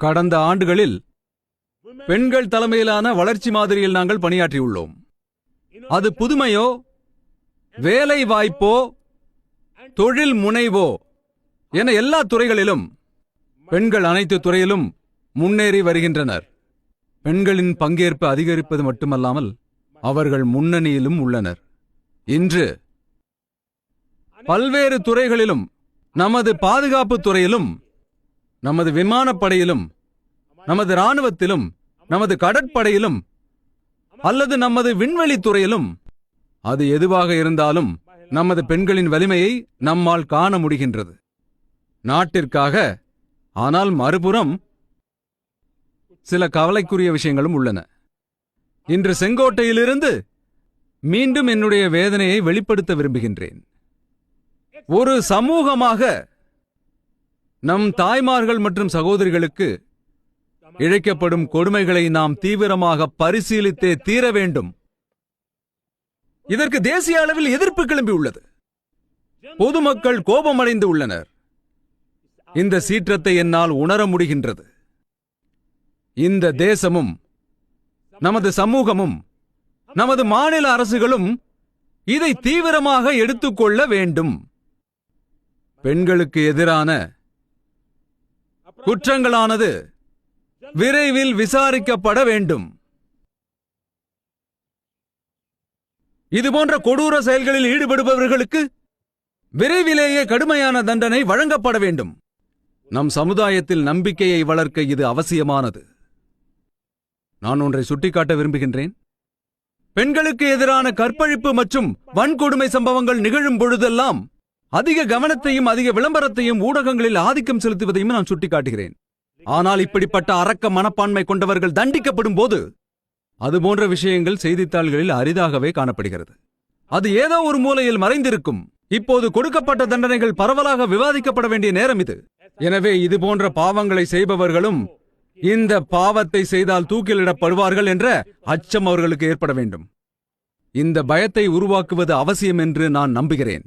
கடந்த ஆண்டுகளில் பெண்கள் தலைமையிலான வளர்ச்சி மாதிரியில் நாங்கள் பணியாற்றியுள்ளோம். அது புதுமையோ வேலை வாய்ப்போ தொழில் முனைவோ என எல்லா துறைகளிலும் பெண்கள் அனைத்து துறையிலும் முன்னேறி வருகின்றனர். பெண்களின் பங்கேற்பு அதிகரிப்பது மட்டுமல்லாமல் அவர்கள் முன்னணியிலும் உள்ளனர். இன்று பல்வேறு துறைகளிலும் நமது பாதுகாப்பு துறையிலும் நமது விமானப்படையிலும் நமது இராணுவத்திலும் நமது கடற்படையிலும் அல்லது நமது விண்வெளி துறையிலும் அது எதுவாக இருந்தாலும் நமது பெண்களின் வலிமையை நம்மால் காண முடிகின்றது. நாட்டிற்காக ஆனால் மறுபுறம் சில கவலைக்குரிய விஷயங்களும் உள்ளன. இன்று செங்கோட்டையிலிருந்து மீண்டும் என்னுடைய வேதனையை வெளிப்படுத்த விரும்புகின்றேன். ஒரு சமூகமாக நம் தாய்மார்கள் மற்றும் சகோதரிகளுக்கு இழைக்கப்படும் கொடுமைகளை நாம் தீவிரமாக பரிசீலித்தே தீர வேண்டும். இதற்கு தேசிய அளவில் எதிர்ப்பு கிளம்பியுள்ளது பொதுமக்கள் கோபமடைந்து உள்ளனர். இந்த சீற்றத்தை என்னால் உணர முடிகின்றது. இந்த தேசமும் நமது சமூகமும் நமது மாநில அரசுகளும் இதை தீவிரமாக எடுத்துக்கொள்ள வேண்டும். பெண்களுக்கு எதிரான குற்றங்களானது விரைவில் விசாரிக்கப்பட வேண்டும். இதுபோன்ற கொடூர செயல்களில் ஈடுபடுபவர்களுக்கு விரைவிலேயே கடுமையான தண்டனை வழங்கப்பட வேண்டும். நம் சமுதாயத்தில் நம்பிக்கையை வளர்க்க இது அவசியமானது. நான் ஒன்றை சுட்டிக்காட்ட விரும்புகின்றேன். பெண்களுக்கு எதிரான கற்பழிப்பு மற்றும் வன்கொடுமை சம்பவங்கள் நிகழும் பொழுதெல்லாம் அதிக கவனத்தையும் அதிக விளம்பரத்தையும் ஊடகங்களில் ஆதிக்கம் செலுத்துவதையும் நான் சுட்டிக்காட்டுகிறேன். ஆனால் இப்படிப்பட்ட அரக்க மனப்பான்மை கொண்டவர்கள் தண்டிக்கப்படும் போது அதுபோன்ற விஷயங்கள் செய்தித்தாள்களில் அரிதாகவே காணப்படுகிறது. அது ஏதோ ஒரு மூலையில் மறைந்திருக்கும். இப்போது கொடுக்கப்பட்ட தண்டனைகள் பரவலாக விவாதிக்கப்பட வேண்டிய நேரம் இது. எனவே இது போன்ற பாவங்களை செய்பவர்களும் இந்த பாவத்தை செய்தால் தூக்கிலிடப்படுவார்கள் என்ற அச்சம் அவர்களுக்கு ஏற்பட வேண்டும். இந்த பயத்தை உருவாக்குவது அவசியம் என்று நான் நம்புகிறேன்.